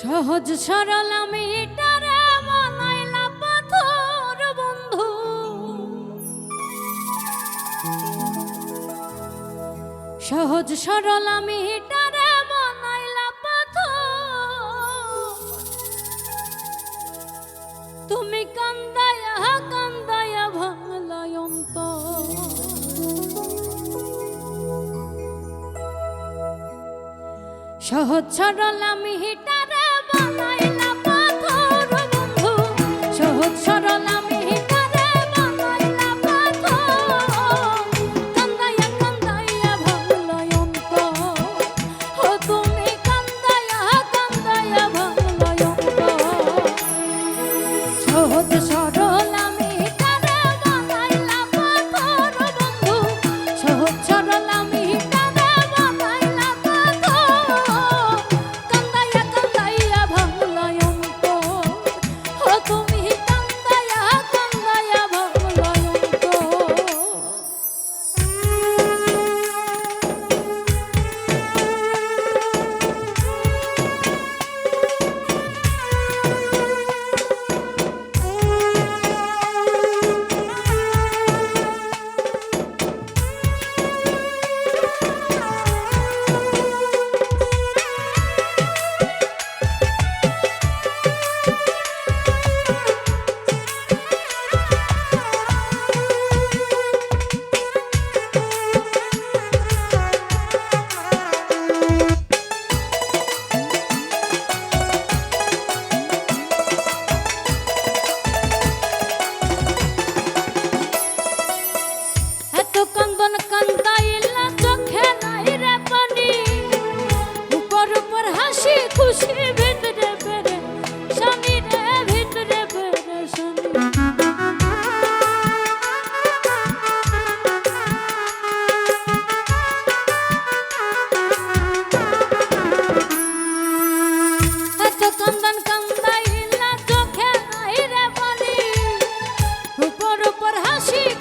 সহজ সরল আমি বন্ধু। সহজ সরল আমি হিটারে বানাইলা পথ তুমি কান্দায় কান্দায় ভাঙলায় সহজ সরল আমি হিটার সহজ সরল Brasil!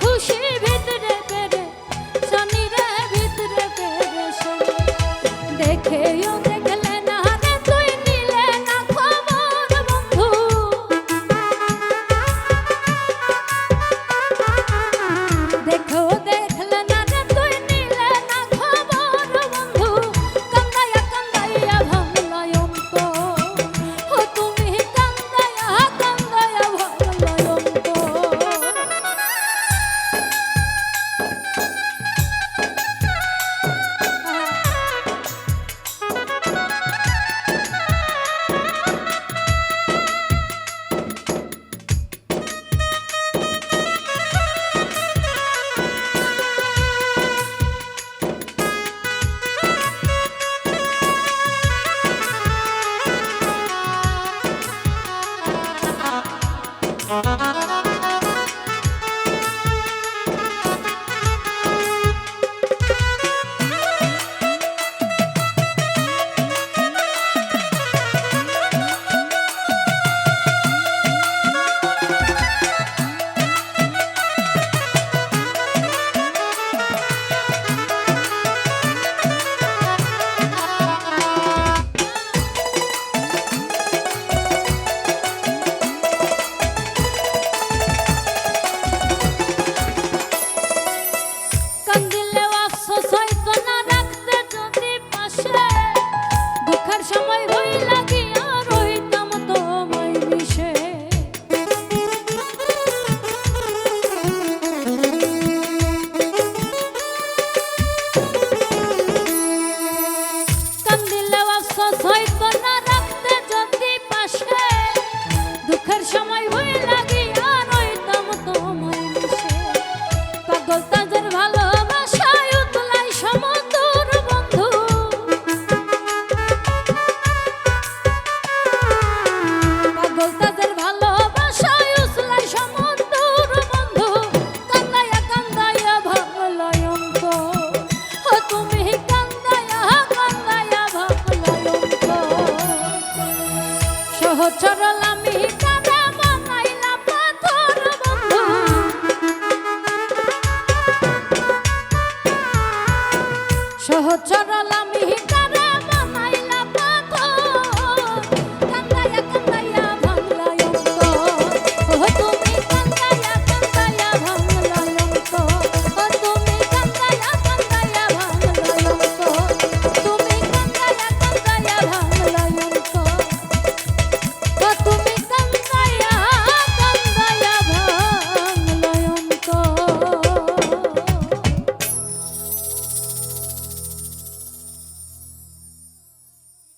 সহচরা